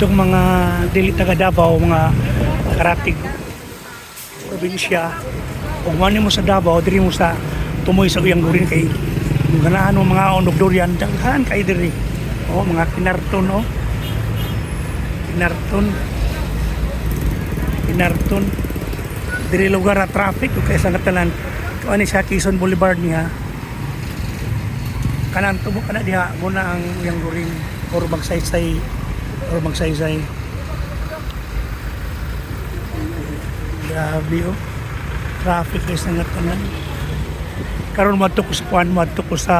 itong mga dili taga Davao, mga karatig probinsya, ug man mo sa Davao, diri mo sa tumoy sa uyang gurin kay ganaan mo mga onog durian, daghan kay diri. O mga kinarton o. Kinarton. Kinarton. Diri lugar na traffic ug kaysa ngatanan kung sa Quezon Boulevard niya kanan tubo kana diha muna ang yang guring or magsaysay or magsaysay. Grabe oh. Traffic guys na tanan karon madto ko sa kuan madto ko sa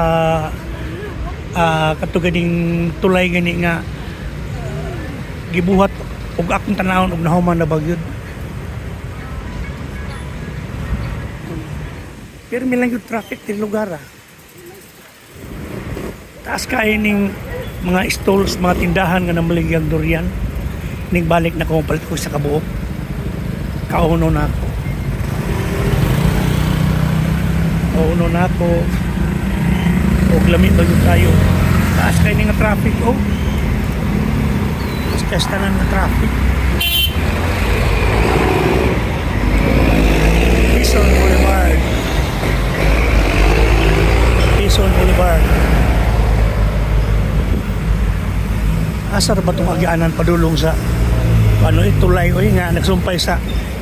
ah katuganing tulay gani nga gibuhat ug akong tanawon ug nahuman na bagyod. Pero may lang yung traffic sa lugar ah. Taas kayo ning mga stalls, mga tindahan nga namaligyang durian. Ning balik na kung palit ko sa kabuok kauno na ako. Kauno na ako. Og lamit ba tayo? Taas kayo nga traffic oh. Taas kayo tanan nga traffic. Quezon Boulevard Quezon Boulevard asar ba itong agianan padulong sa ano itulay o nga nagsumpay sa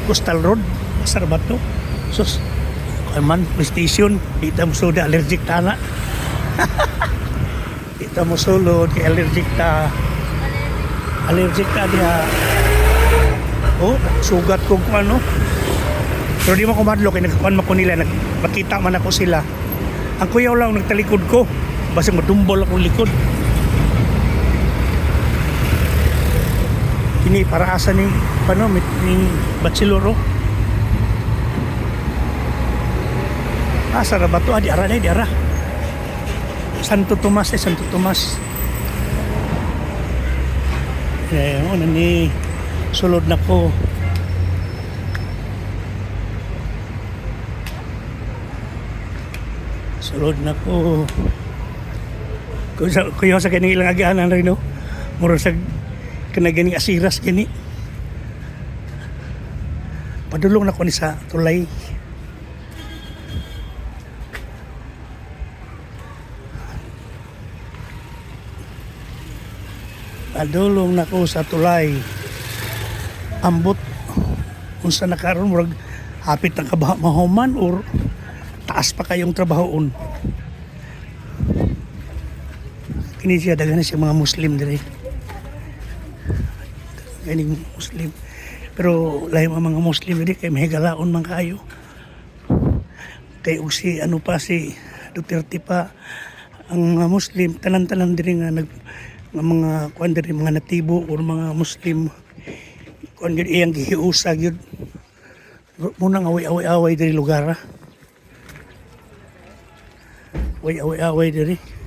coastal road? Asar ba ito? Sus kay man station di ta mo sulod allergic ta na di ta mo sulod kay allergic ta. Allergic ta diha oh sugat ko kung ano. Pero di mo kumadlo kay nagkuhan mo ko nila nagpakita man ako sila. Ang kuyaw lang nagtalikod ko. Basta madumbol akong likod ini para asa ni pano mit ni bachelor oh. asa ra ba to? Adi ara di ara. Santo Tomas eh Santo Tomas. Eh mo ni sulod na ko. Sulod na ko. Kuya sa kaning ilang agianan rin no muro sa kana gani asiras gani. Padulong na ko ni sa tulay. Padulong na ko sa tulay. Ambot. Kung sa nakaroon murag hapit ang kabaha mahuman or taas pa kayong trabahoon? Kini siya daghan na siya mga muslim dire ganing Muslim. Pero lahi ang mga Muslim hindi kay mahigalaon man kayo. Kay usi ano pa si Duterte pa ang mga Muslim tanan-tanan diri nga nag nga mga kuan diri mga natibo or mga Muslim kuan gid iyang gihiusa gyud muna nga away-away diri lugar. Away-away diri.